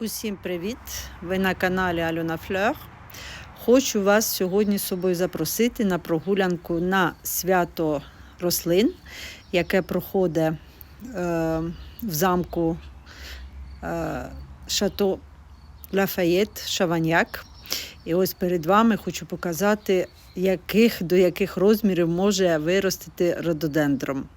Усім привіт! Ви на каналі Альона Флер. Хочу вас сьогодні з собою запросити на прогулянку на свято рослин, яке проходить е, в замку е, Шато Лафаєт Шаваньяк. І ось перед вами хочу показати, яких, до яких розмірів може виростити рододендром.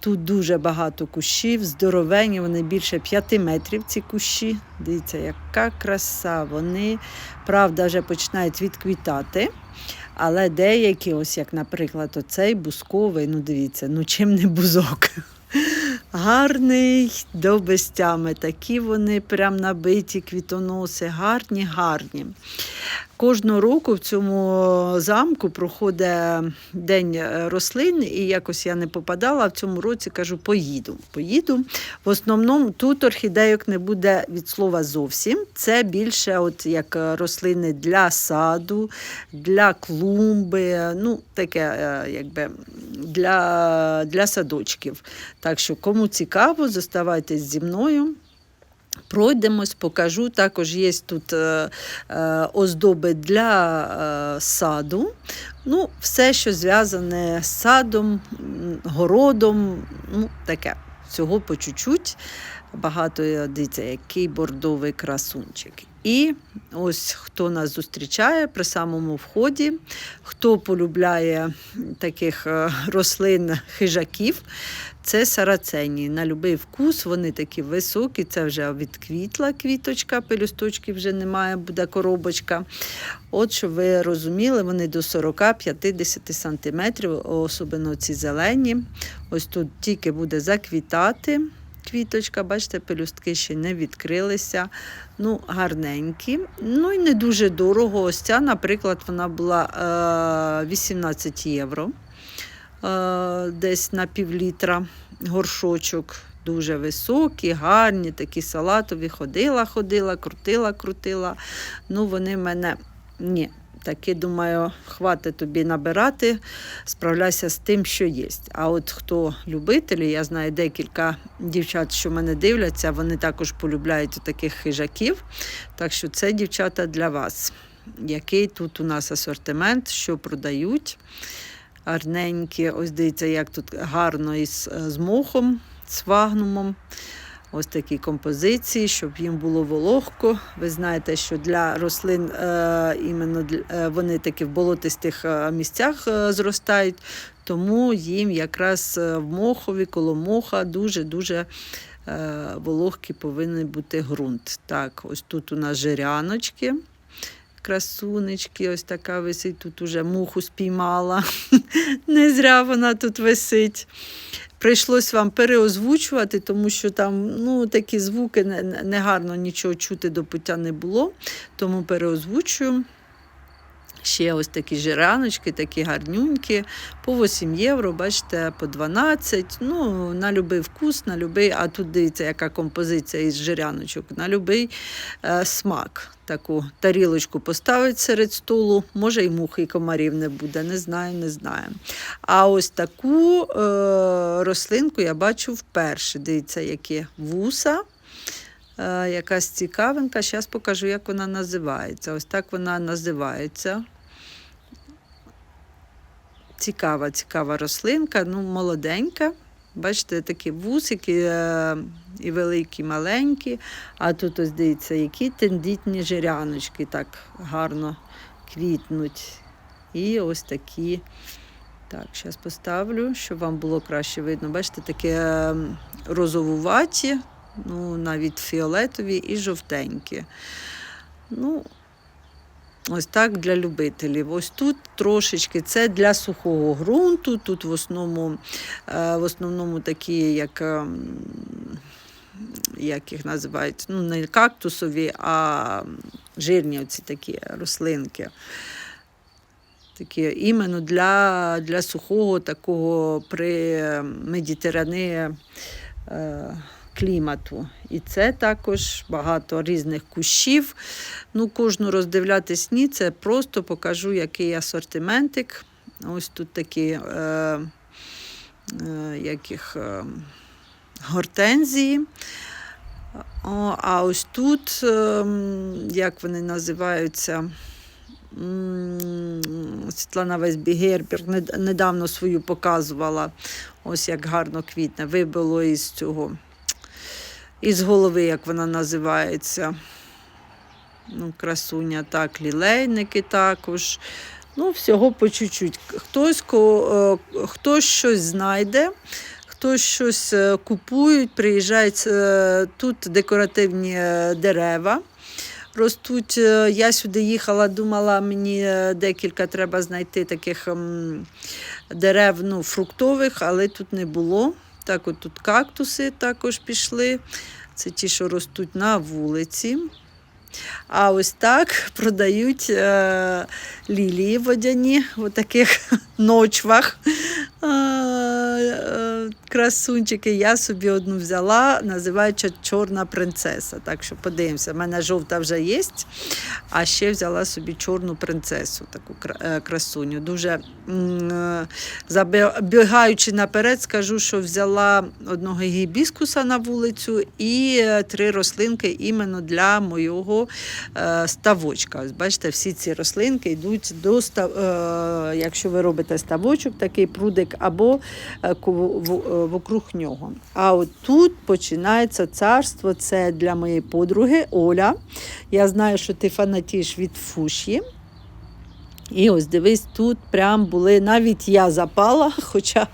Тут дуже багато кущів, здоровені, вони більше 5 метрів ці кущі. Дивіться, яка краса. Вони, правда, вже починають відквітати. Але деякі, ось як, наприклад, оцей бусковий, ну дивіться, ну чим не бузок. Гарний до безтями. Такі вони прям набиті квітоноси, гарні, гарні. Кожного року в цьому замку проходить день рослин, і якось я не попадала. В цьому році кажу, поїду. Поїду. В основному тут орхідейок не буде від слова зовсім. Це більше от як рослини для саду, для клумби, ну таке е, якби для, для садочків. Так що, кому цікаво, зоставайтесь зі мною. Пройдемось, покажу. Також є тут е, е, оздоби для е, саду. Ну, Все, що зв'язане з садом, городом, ну, таке. Всього по чуть-чуть. Багато е, дивіться, який бордовий красунчик. І ось хто нас зустрічає при самому вході, хто полюбляє таких е, рослин хижаків, це сарацені. На будь-який вкус, вони такі високі, це вже відквітла квіточка, пелюсточки вже немає, буде коробочка. От, щоб ви розуміли, вони до 40-50 сантиметрів, особливо ці зелені. Ось тут тільки буде заквітати. Квіточка, бачите, пелюстки ще не відкрилися. Ну, гарненькі. Ну і не дуже дорого. Ось ця, наприклад, вона була е, 18 євро. Е, десь на півлітра горшочок. Дуже високі, гарні, такі салатові. Ходила, ходила, крутила, крутила. Ну, вони мене ні. Таки, думаю, хватить тобі набирати, справляйся з тим, що є. А от хто любителі, я знаю декілька дівчат, що мене дивляться, вони також полюбляють таких хижаків. Так що це дівчата для вас. Який тут у нас асортимент, що продають. Гарненькі, ось дивіться, як тут гарно із з мохом, з фагнумом. Ось такі композиції, щоб їм було вологко. Ви знаєте, що для рослин е, іменно е, вони такі в болотистих е, місцях зростають, тому їм якраз в мохові, коло моха дуже-дуже вологкий повинен бути ґрунт. Так, ось тут у нас жиряночки. Красунечки, ось така висить. Тут уже муху спіймала. Не зря вона тут висить. Прийшлось вам переозвучувати, тому що там ну, такі звуки негарно нічого чути до пуття не було. Тому переозвучую. Ще ось такі жираночки, такі гарнюнькі, по 8 євро, бачите, по 12. Ну, на будь-який вкус, на любий, а тут дивіться, яка композиція із жиряночок, на будь-який е, смак. Таку тарілочку поставить серед столу, може і мух, і комарів не буде, не знаю, не знаю. А ось таку е, рослинку я бачу вперше. Дивіться, які вуса. Е, якась цікавинка. Зараз покажу, як вона називається. Ось так вона називається. Цікава, цікава рослинка, ну, молоденька. Бачите, такі вусики е, і великі, і маленькі. А тут ось дивіться, які тендітні жиряночки так гарно квітнуть. І ось такі. Так, зараз поставлю, щоб вам було краще видно. Бачите, такі е, розовуваті, ну, навіть фіолетові і жовтенькі. Ну, Ось так для любителів. Ось тут трошечки це для сухого ґрунту. Тут в основному е, в основному такі, як ем, як їх називають, ну, не кактусові, а жирні оці такі рослинки. Такі іменно для для сухого такого при медітерани е, клімату. І це також багато різних кущів. Ну, Кожну роздивлятись ні, це просто покажу, який асортиментик. Ось тут такі е, е, яких, е, гортензії. О, а ось тут, ем, як вони називаються? Світлана Весбігерберг нед- недавно свою показувала. Ось як гарно квітне. Вибило із цього, із голови, як вона називається. Ну, красуня, так, лілейники також. Ну, всього по чуть-чуть. Хтось, е, хтось щось знайде, хтось щось е, купують, приїжджають е, тут декоративні дерева. Ростуть. Я сюди їхала, думала, мені декілька треба знайти таких ем, дерев ну, фруктових, але тут не було. Так, от тут кактуси також пішли. Це ті, що ростуть на вулиці. А ось так продають е, лілії водяні в таких ночвах. Е, красунчики. Я собі одну взяла, називається Чорна принцеса. Так що подивимося, в мене жовта вже є, а ще взяла собі чорну принцесу, таку е, красуню. Дуже е, забігаючи наперед, скажу, що взяла одного гібіскуса на вулицю і три рослинки іменно для моєго ставочка. Ось бачите, всі ці рослинки йдуть до став... якщо ви робите ставочок, такий прудик, або е, в- вокруг нього. А от тут починається царство. Це для моєї подруги Оля. Я знаю, що ти фанатіш від фуші. І ось дивись, тут прям були, навіть я запала, хоча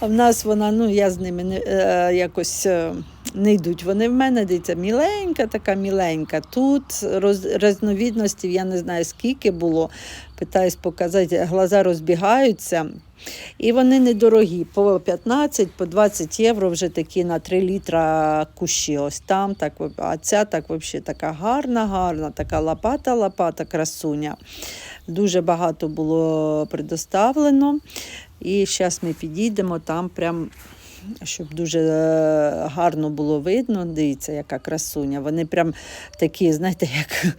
в нас вона, ну я з ними не, е, якось е, не йдуть. Вони в мене, дивіться, міленька, така міленька. Тут роз, різновідностей, я не знаю скільки було. Питаюсь показати, глаза розбігаються. І вони недорогі, по 15, по 20 євро вже такі на 3 літра кущі. Ось там, так, а ця так взагалі така гарна, гарна, така лопата-лопата, красуня. Дуже багато було предоставлено. І зараз ми підійдемо там прям. Щоб дуже е, гарно було видно, дивіться, яка красуня. Вони прям такі, знаєте, як,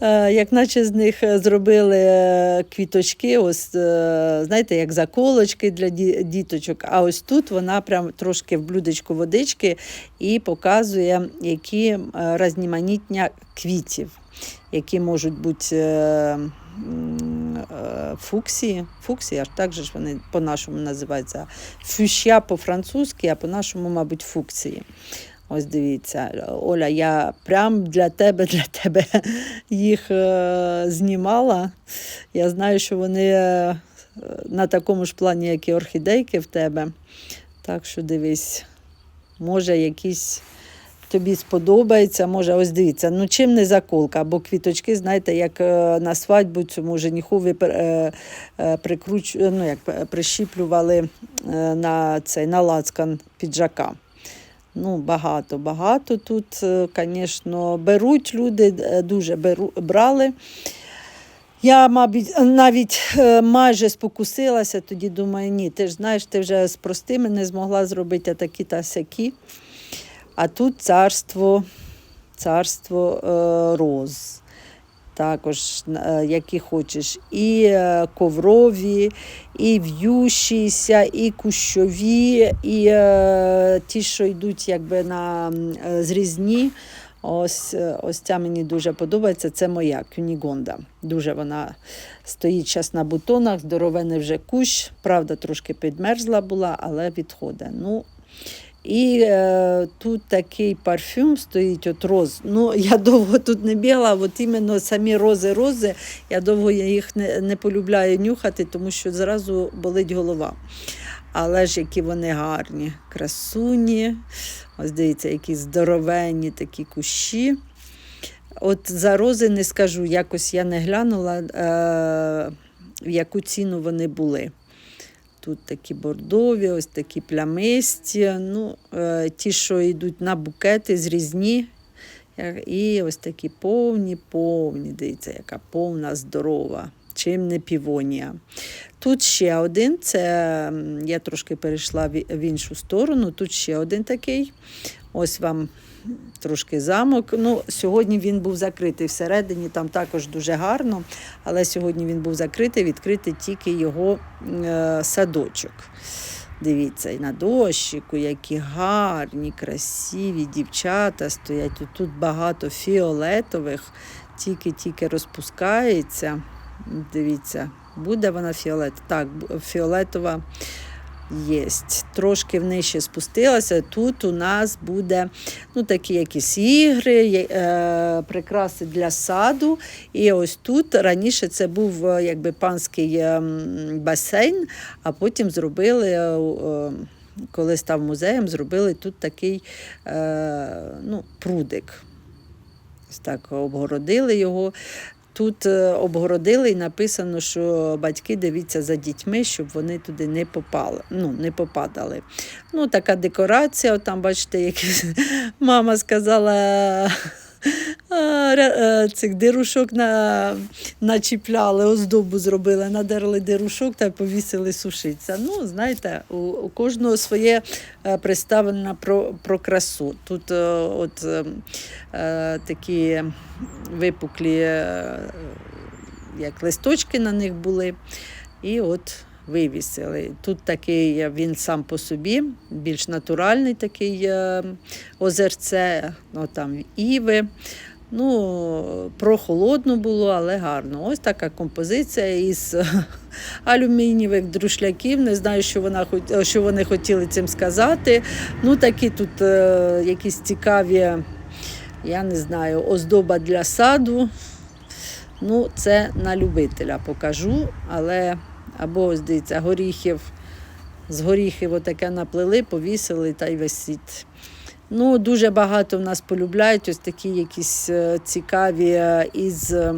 е, як наче з них зробили е, квіточки, ось, знаєте, як заколочки для діточок. А ось тут вона прям трошки в блюдечку водички і показує, які е, квітів, які можуть бути. Е, е, Фуксії, фуксії, аж так же ж вони по-нашому називаються. Фюща по-французьки, а по-нашому, мабуть, фуксії. Ось дивіться, Оля, я прям для тебе, для тебе їх е, знімала. Я знаю, що вони е, на такому ж плані, як і орхідейки в тебе. Так що дивись, може якісь тобі сподобається, може, ось дивіться, ну чим не заколка, або квіточки, знаєте, як е, на свадьбу цьому женихові е, е, прикруч... ну, як прищіплювали на цей на лацкан піджака. Ну, багато, багато тут, звісно, беруть люди, дуже беру, брали. Я, мабуть, навіть майже спокусилася, тоді думаю, ні, ти ж знаєш, ти вже з простими не змогла зробити такі та сякі. А тут царство, царство е, роз. Також, е, які хочеш, і е, коврові, і в'ющіся, і кущові, і ті, що йдуть якби на зрізні. Ось, ось ця мені дуже подобається. Це моя кюнігонда. Дуже вона стоїть зараз на бутонах, здоровений вже кущ. Правда, трошки підмерзла була, але відходить. Ну, і е, тут такий парфюм стоїть от роз. Ну, я довго тут не бігала, от іменно самі рози-рози, я довго їх не, не полюбляю нюхати, тому що зразу болить голова. Але ж які вони гарні, красуні. Ось дивіться, які здоровенні такі кущі. От за рози не скажу, якось я не глянула, е, в яку ціну вони були. Тут такі бордові, ось такі плямисті. Ну, е, ті, що йдуть на букети, зрізні. Як- І ось такі повні, повні. Дивіться, яка повна, здорова. Чим не півонія. Тут ще один, це я трошки перейшла в іншу сторону. Тут ще один такий. Ось вам трошки замок. Ну, сьогодні він був закритий всередині, там також дуже гарно, але сьогодні він був закритий, відкритий тільки його е, садочок. Дивіться, і на дощику, які гарні, красиві дівчата стоять. Тут багато фіолетових, тільки-тільки розпускається. Дивіться, буде вона фіолет. Так, фіолетова єсть. Трошки внище спустилася. Тут у нас буде ну, такі якісь ігри, є- е, прикраси для саду. І ось тут раніше це був е, якби панський е, басейн, а потім зробили. е, е, коли став музеєм, зробили тут такий е, ну, прудик. Ось так обгородили його. Тут е, обгородили і написано, що батьки дивіться за дітьми, щоб вони туди не попали, ну, не попадали. Ну, така декорація, там, бачите, як мама сказала. Е, Цих дирушок на, начіпляли, оздобу зробили, надерли дирушок та повісили сушитися. Ну, знаєте, у, у кожного своє е, представлено про, про красу. Тут е, от такі випуклі, як листочки на них були. І от вивісили. Тут такий він сам по собі, більш натуральний такий озерце, ну, там іви. Ну, прохолодно було, але гарно. Ось така композиція із алюмінієвих друшляків. Не знаю, що, вона, що вони хотіли цим сказати. Ну, такі тут е, якісь цікаві, я не знаю, оздоба для саду. Ну, це на любителя покажу, але або дивіться, горіхів, з горіхів отаке наплели, повісили та й висить. Ну, дуже багато в нас полюбляють ось такі якісь е, цікаві е, із, е,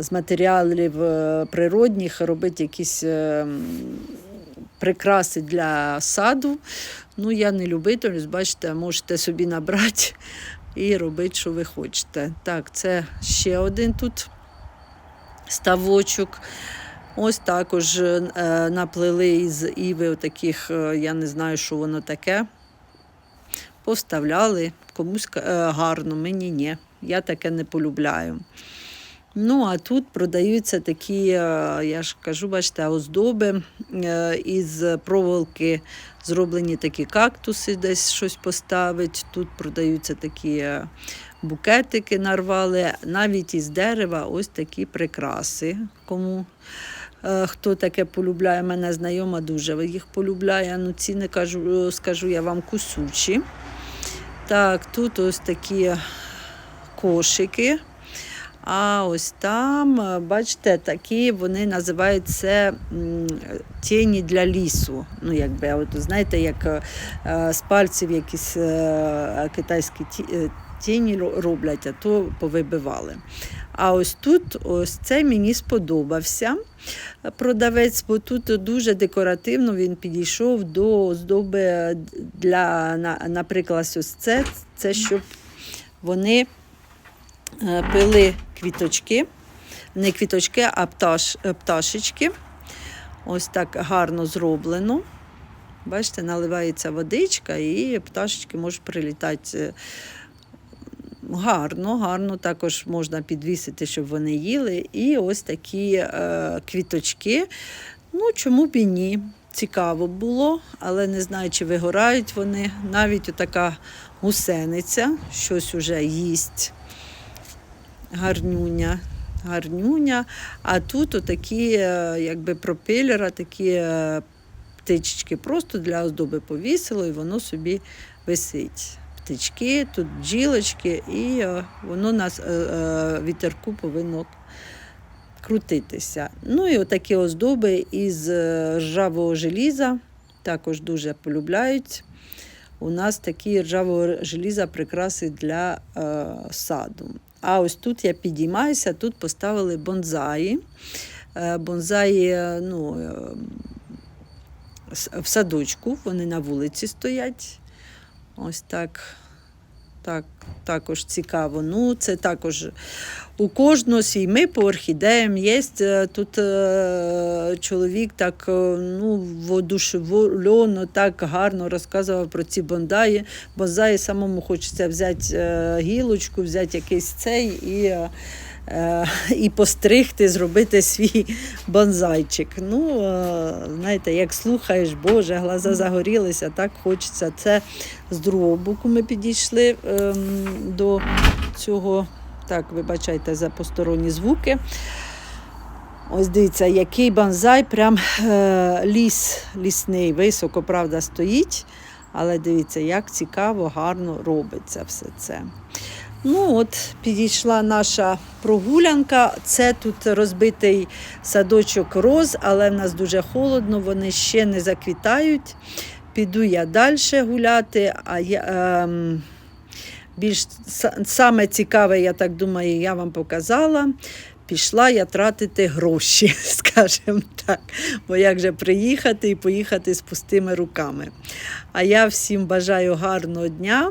з матеріалів природних робити якісь прикраси для саду. Ну, я не любитель, бачите, можете собі набрати і робити, що ви хочете. Так, це ще один тут ставочок. Ось також наплели із іви таких, я не знаю, що воно таке. Поставляли комусь е, гарно, мені ні. Я таке не полюбляю. Ну, а тут продаються такі, е, я ж кажу, бачите, оздоби е, із проволоки зроблені такі кактуси, десь щось поставить. Тут продаються такі букетики нарвали, навіть із дерева ось такі прикраси. Кому хто таке полюбляє, мене знайома дуже їх полюбляє. Ну, ціни кажу, скажу я вам кусучі. Так, тут ось такі кошики. А ось там, бачите, такі вони називаються тіні для лісу. Ну, якби, от, знаєте, як е, з пальців якісь е, китайські ті- е, тіні роблять, а то повибивали. А ось тут, ось цей мені сподобався продавець, бо тут дуже декоративно він підійшов до оздоби для, наприклад, ось це, це щоб вони е, пили квіточки, не квіточки, а пташ, е, пташечки. Ось так гарно зроблено. Бачите, наливається водичка, і пташечки можуть прилітати. Гарно, гарно також можна підвісити, щоб вони їли. І ось такі е, квіточки. Ну, чому б і ні? Цікаво було, але не знаю, чи вигорають вони. Навіть така гусениця, щось уже їсть. Гарнюня, гарнюня. А тут отакі, е, якби пропелера, такі е, птички просто для оздоби повісило, і воно собі висить. Птички, тут бджілочки, і е, воно на е, е, вітерку повинно крутитися. Ну і отакі оздоби із ржавого желіза також дуже полюбляють. У нас такі ржавого желіза прикраси для е, саду. А ось тут я підіймаюся, тут поставили бонзаї. Е, бонзаї ну, е, в садочку, вони на вулиці стоять. Ось так. Так, також цікаво. Ну, це також у кожного свій ми по орхідеям є. Е, Тут е, чоловік так е, ну, воодушевлено, так гарно розказував про ці бондаї. Бонзаї самому хочеться взяти е, гілочку, взяти якийсь цей і е, і постригти, зробити свій бонзайчик. Ну, е, знаєте, як слухаєш, Боже, глаза загорілися, так хочеться. Це з другого боку ми підійшли ем, до цього. Так, вибачайте за посторонні звуки. Ось дивіться, який банзай, прям е, ліс лісний, високо, правда, стоїть. Але дивіться, як цікаво, гарно робиться все це. Ну, от підійшла наша прогулянка. Це тут розбитий садочок роз, але в нас дуже холодно, вони ще не заквітають. Піду я далі гуляти, а я. ем, більш саме цікаве, я так думаю, я вам показала. Пішла я тратити гроші, скажімо так. Бо як же приїхати і поїхати з пустими руками. А я всім бажаю гарного дня.